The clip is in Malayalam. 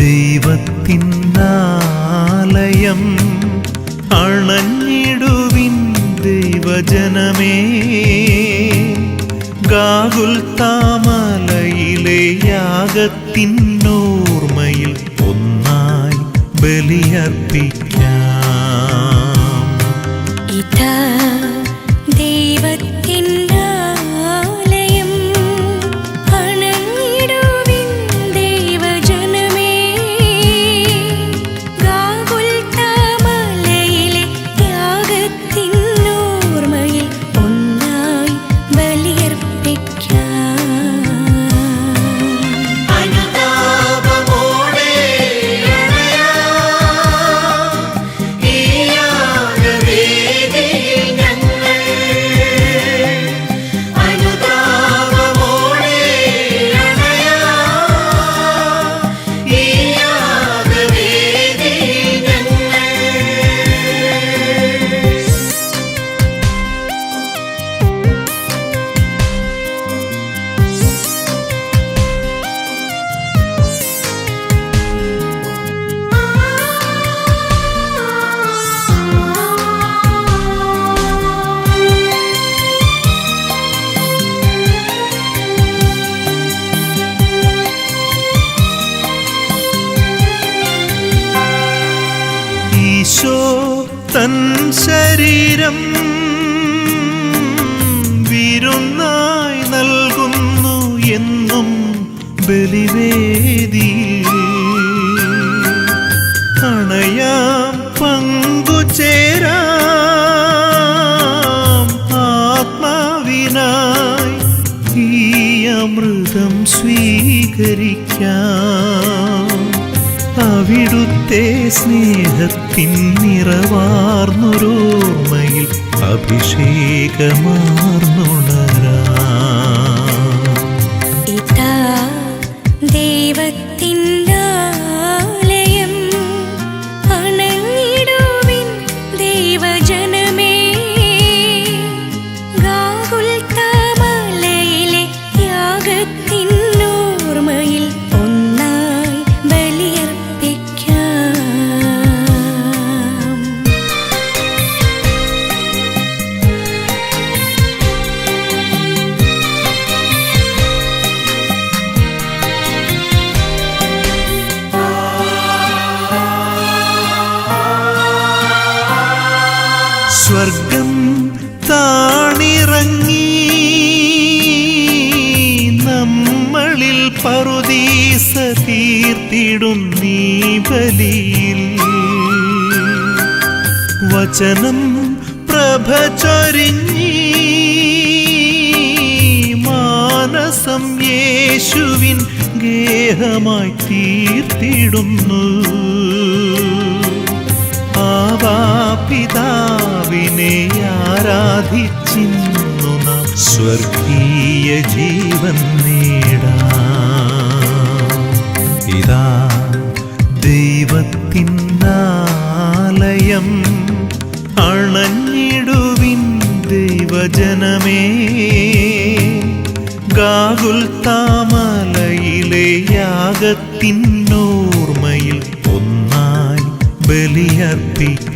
ദൈവത്തിന്നാലയം അണഞ്ഞിടുവിൻ ദൈവജനമേ. ഗാഹുൽ താമലയിലെ യാഗത്തിനോർമ്മയിൽ ഒന്നായി ബലിയർപ്പിക്കും. തൻ ശരീരം വിരുന്നായി നൽകുന്നു എന്നും ബലിവേദി അണയാം പങ്കുചേരാം ആത്മാവിനായി ഈ അമൃതം സ്വീകരിക്കാം. അവിടുത്തെ സ്നേഹത്തിൻ നിറവാർന്നൊരോർമ്മയിൽ അഭിഷേകമാർന്നുണരാം സ്വർഗം താണിറങ്ങി നമ്മളിൽ പറുദീസ തീർത്തിടും നീ ബലിയിൽ. വചനം പ്രഭ ചൊരിഞ്ഞി മാനസം യേശുവിൻ ഗേഹമായി തീർത്തിടുന്നു. ആവാപിതാവിനെ ആരാധിച്ചിന്നു നാം. സ്വർഗീയ ജീവൻ നേടാം. ഇതാ ദൈവത്തിനാലയം അണഞ്ഞിടുവിൻ ദൈവജനമേ. ഗാകുൽ താമലയിലെ യാഗത്തിനോർമ്മയിൽ ഒന്നായി ബലിയർപ്പിക്കാം